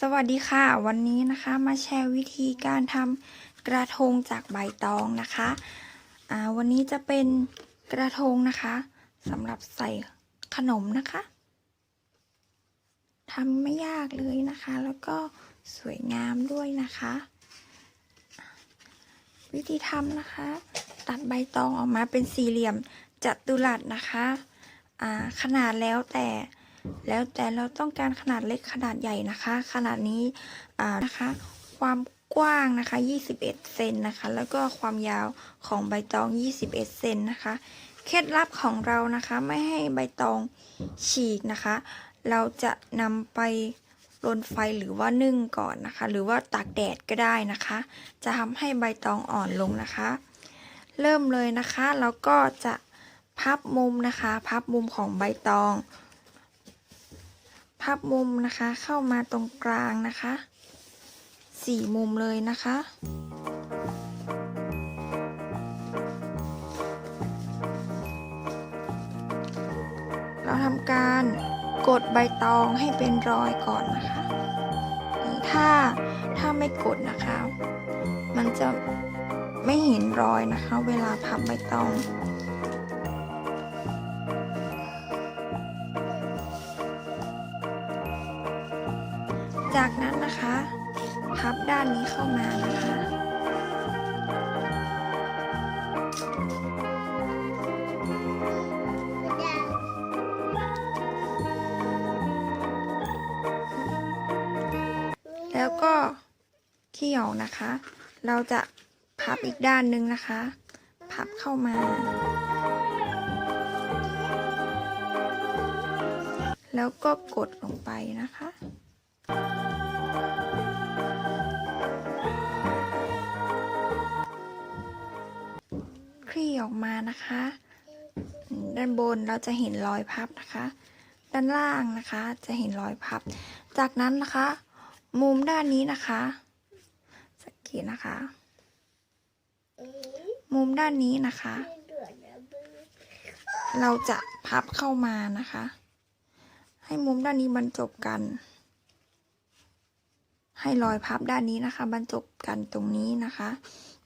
สวัสดีค่ะ วันนี้นะคะมาแชร์วิธีการทำกระทงจากใบตองนะคะอ่าวันนี้จะเป็นกระทงนะคะสำหรับใส่ขนมนะคะทำไม่ยากเลยนะคะ แล้วก็สวยงามด้วยนะคะ วิธีทำนะคะ ตัดใบตองออกมาเป็นสี่เหลี่ยมจัตุรัสนะคะอ่าขนาดแล้วแต่ แล้วแต่เราต้องการขนาดเล็กขนาดใหญ่นะคะ ขนาดนี้นะคะ ความกว้างนะคะ 21 เซนนะคะ แล้วก็ความยาวของใบตอง 21 เซนนะคะ เคล็ดลับของเรานะคะไม่ให้ใบตองฉีกนะคะ เราจะนำไปรนไฟหรือว่านึ่งก่อนนะคะ หรือว่าตากแดดก็ได้นะคะ จะทำให้ใบตองอ่อนลงนะคะ เริ่มเลยนะคะ แล้วก็จะพับมุมนะคะ พับมุมของใบตอง พับมุมนะคะเข้ามาตรงกลางนะคะสี่มุมเลยนะคะ เราทำการกดใบตองให้เป็นรอยก่อนนะคะ ถ้าถ้าไม่กดนะคะ มันจะไม่เห็นรอยนะคะ เวลาพับใบตอง จากนั้นนะคะพับด้านนี้เข้ามานะคะ แล้วก็เขี่ยวนะคะ เราจะพับอีกด้านหนึ่งนะคะ พับเข้ามา แล้วก็กดลงไปนะคะ คลี่ออกมานะคะ ด้านบนเราจะเห็นรอยพับนะคะ ด้านล่างนะคะจะเห็นรอยพับ จากนั้นนะคะ มุมด้านนี้นะคะสังเกตนะคะ มุมด้านนี้นะคะ เราจะพับเข้ามานะคะ ให้มุมด้านนี้บรรจบกัน ให้รอยพับด้านนี้นะคะ บรรจบกันตรงนี้นะคะ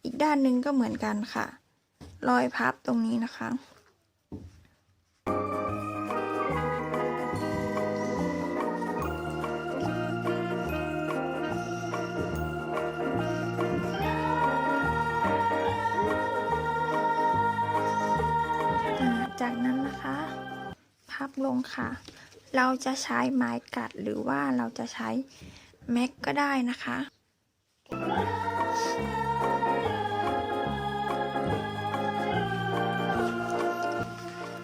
อีกด้านหนึ่งก็เหมือนกันค่ะ รอยพับตรงนี้นะคะ จากนั้นนะคะ พับลงค่ะ เราจะใช้ไม้กัดหรือว่าเราจะใช้ แม็กก็ได้นะคะ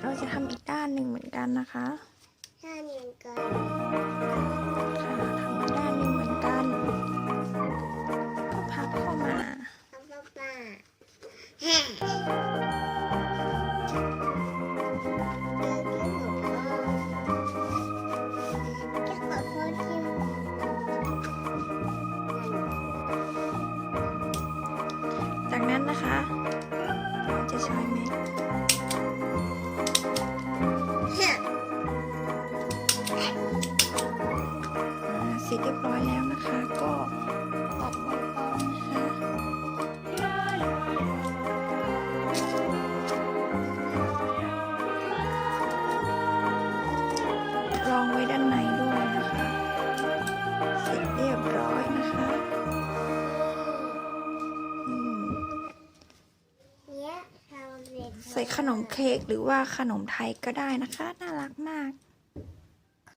เราจะทำอีกด้านหนึ่งเหมือนกันนะคะด้าหนึ่งกัน ร็จเรียบร้อยแล้วนะคะ ก็ตัดใบตองนะคะรองไว้ด้านในด้วยนะคะ เสร็จเรียบร้อยนะคะอืมเนี่ยเราเรียนใส่ขนมเค้กหรือว่าขนมไทยก็ได้นะคะ น่ารักมาก